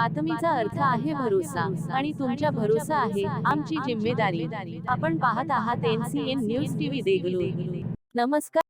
बातमीचा अर्थ आहे भरोसा. आणि तुमच्या भरोसा आहे आमची जिम्मेदारी. आपण पाहत आहात एनसीएन न्यूज टीव्ही देगलू नमस्कार.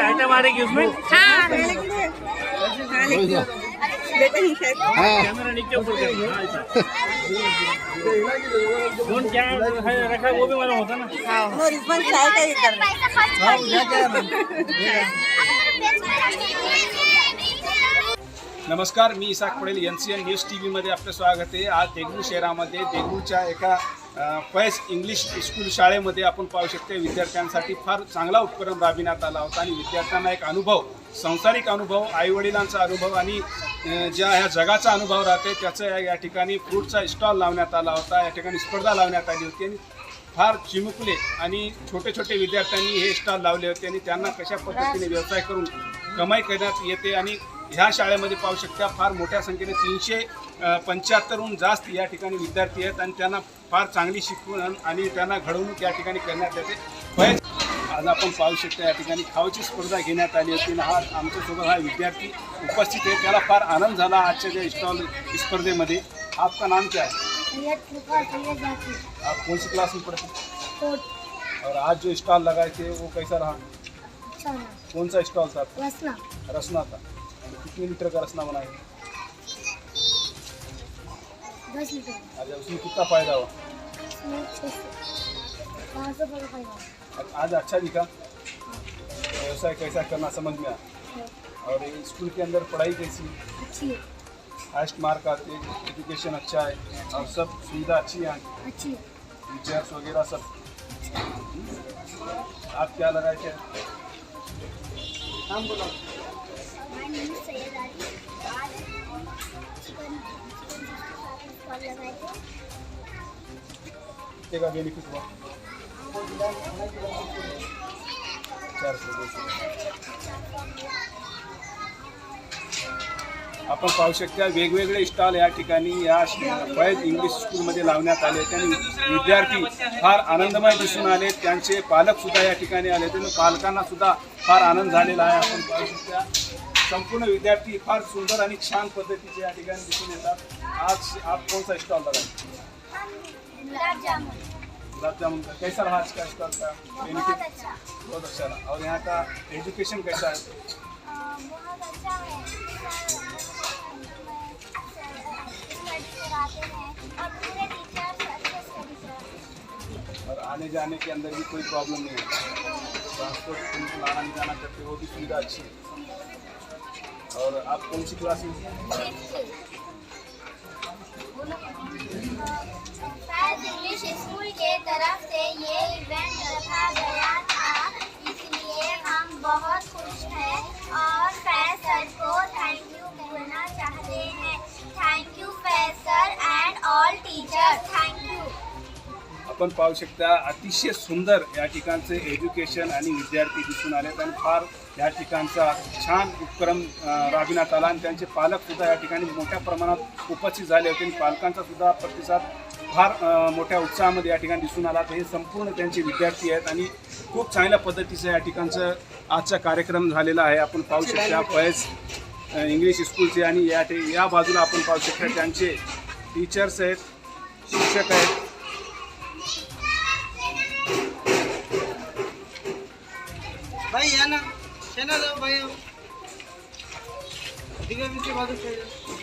आइटम आ रही उसमें कैमरा नीचे ऊपर हाँ, क्या है. रखा है. वो भी मालूम होता ना नमस्कार मी Isak Patel N C N news T व्हीमध्ये आपलं स्वागत आहे. आज देगलू शहरामध्ये देगलूच्या एका फैस इंग्लिश स्कूल शाळेमध्ये आपण पाहू शकतो विद्यार्थ्यांसाठी फार चांगला उपक्रम राबविण्यात आला होता आणि विद्यार्थ्यांना एक अनुभव संसारिक अनुभव आईवडिलांचा अनुभव आणि ज्या ह्या जगाचा अनुभव राहते त्याचं या- या ठिकाणी फ्रूटचा स्टॉल लावण्यात आला होता या ठिकाणी स्पर्धा लावण्यात आली होती आणि फार चिमुकले आणि छोटे छोटे विद्यार्थ्यांनी हे स्टॉल लावले होते आणि त्यांना कशा पद्धतीने व्यवसाय करून कमाई करण्यात येते आणि ह्या शाळेमध्ये पाहू शकता फार मोठ्या संख्येने तीनशे पंच्याहत्तरहून जास्त या ठिकाणी विद्यार्थी आहेत आणि त्यांना फार चांगली शिकवण आणि त्यांना घडवणूक या ठिकाणी करण्यात येते. आज आपण पाहू शकता या ठिकाणी खाऊची स्पर्धा घेण्यात आली होती आणि हा आमच्यासोबत हा विद्यार्थी उपस्थित आहे. त्याला फार आनंद झाला आजच्या ज्या स्टॉल स्पर्धेमध्ये. आपका नाम क्या है? सैयद फुरकान सैयद जाकिर आप कौन सी क्लास में पढ़ते और आज जो स्टॉल लगाए थे वो कैसा रहा? कौन सा स्टॉल था? रसना रसना था। और कितने लीटर का रसना बनाए दस लीटर. आज उसमें कितना फायदा हुआ फायदा. आज- अच्छा दिखा व्यवसाय कैसा करना समझ में आया और ये स्कूल के अंदर पढ़ाई कैसी? अच्छी है. हाइस्ट मार्क आते एजुकेशन अच्छा है और सब सुविधा अच्छी है? अच्छी है. टीचर्स वगैरह सब? आप क्या लगाए थे? नाम बोलो. My आली आज चिकन चिकन आपण पाहू शकता वेगवेगळे स्टॉल या ठिकाणी या फैज इंग्लिश स्कूलमध्ये लावण्यात आले. त्यांनी विद्यार्थी फार आनंदमय दिसून आले. त्यांचे पालक सुद्धा या ठिकाणी आले. होते पालकांना सुद्धा फार आनंद झालेला आहे. आपण पाहू शकता. संपूर्ण विद्यार्थी फार सुंदर छान दिसून येतात. आज आप कौन सा स्टॉल लगा गुलाब जामुन का कैसा रहा आज का स्टॉल का? अच्छा बहुत अच्छा रहा. और यहाँ का एजुकेशन कैसा है? बहुत अच्छा है और आने जाने के अंदर भी कोई प्रॉब्लम नहीं है। ट्रांसपोर्ट नहीं जाना करते वो भी सुविधा अच्छी है। और आप कौन सी क्लास में हो? इंग्लिश स्कूल के तरफ से ये इवेंट रखा गया। आपण पाहू शकता अतिशय सुंदर या ठिकाणचे एज्युकेशन आणि विद्यार्थी दिसून आलेत आणि फार या ठिकाणचा छान उपक्रम राबविण्यात आला. आणि त्यांचे पालकसुद्धा या ठिकाणी मोठ्या प्रमाणात उपस्थित झाले होते. आणि पालकांचा सुद्धा प्रतिसाद फार मोठ्या उत्साहामध्ये या ठिकाणी दिसून आला. तर हे संपूर्ण त्यांचे विद्यार्थी आहेत. आणि खूप चांगल्या पद्धतीचं या ठिकाणचं आजचा कार्यक्रम झालेला आहे. आपण पाहू शकता फयज इंग्लिश स्कूलचे आणि या या बाजूला आपण पाहू शकता त्यांचे टीचर्स आहेत शिक्षक आहेत. भाई या ना शेना जाओ भाई ठीक आहे बाजू इधर